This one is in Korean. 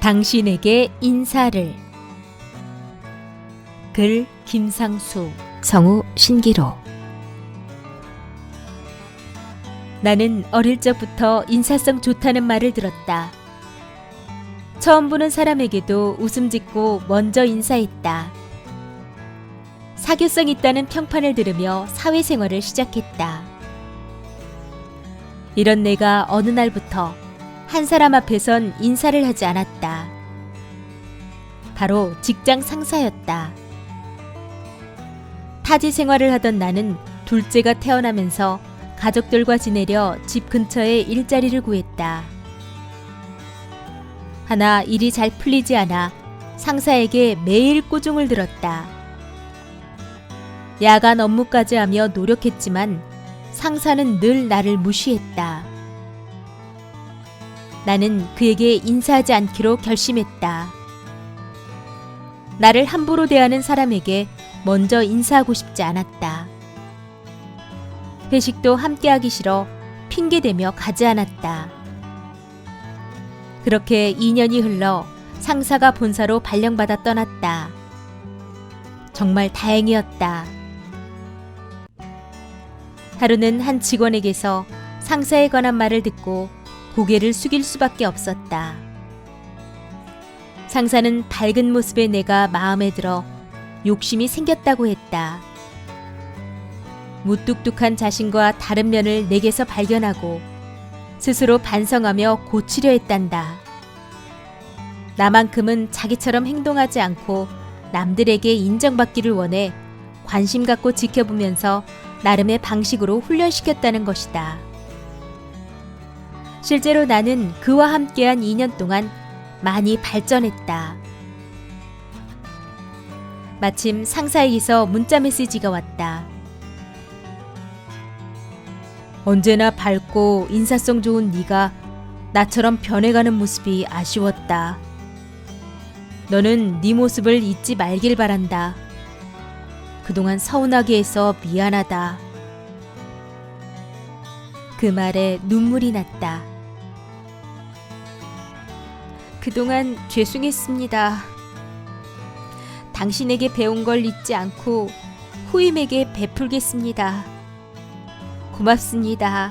당신에게 인사를 글 김상수 성우 신기로 나는 어릴 적부터 인사성 좋다는 말을 들었다. 처음 보는 사람에게도 웃음 짓고 먼저 인사했다. 사교성 있다는 평판을 들으며 사회생활을 시작했다. 이런 내가 어느 날부터 한 사람 앞에선 인사를 하지 않았다. 바로 직장 상사였다. 타지 생활을 하던 나는 둘째가 태어나면서 가족들과 지내려 집 근처에 일자리를 구했다. 하나 일이 잘 풀리지 않아 상사에게 매일 꾸중을 들었다. 야간 업무까지 하며 노력했지만 상사는 늘 나를 무시했다. 나는 그에게 인사하지 않기로 결심했다. 나를 함부로 대하는 사람에게 먼저 인사하고 싶지 않았다. 회식도 함께 하기 싫어 핑계대며 가지 않았다. 그렇게 2년이 흘러 상사가 본사로 발령받아 떠났다. 정말 다행이었다. 하루는 한 직원에게서 상사에 관한 말을 듣고 고개를 숙일 수밖에 없었다. 상사는 밝은 모습의 내가 마음에 들어 욕심이 생겼다고 했다. 무뚝뚝한 자신과 다른 면을 내게서 발견하고 스스로 반성하며 고치려 했단다. 나만큼은 자기처럼 행동하지 않고 남들에게 인정받기를 원해 관심 갖고 지켜보면서 나름의 방식으로 훈련시켰다는 것이다. 실제로 나는 그와 함께한 2년 동안 많이 발전했다. 마침 상사에게서 문자 메시지가 왔다. 언제나 밝고 인사성 좋은 네가 나처럼 변해가는 모습이 아쉬웠다. 너는 네 모습을 잊지 말길 바란다. 그동안 서운하게 해서 미안하다. 그 말에 눈물이 났다. 그동안 죄송했습니다. 당신에게 배운 걸 잊지 않고 후임에게 베풀겠습니다. 고맙습니다.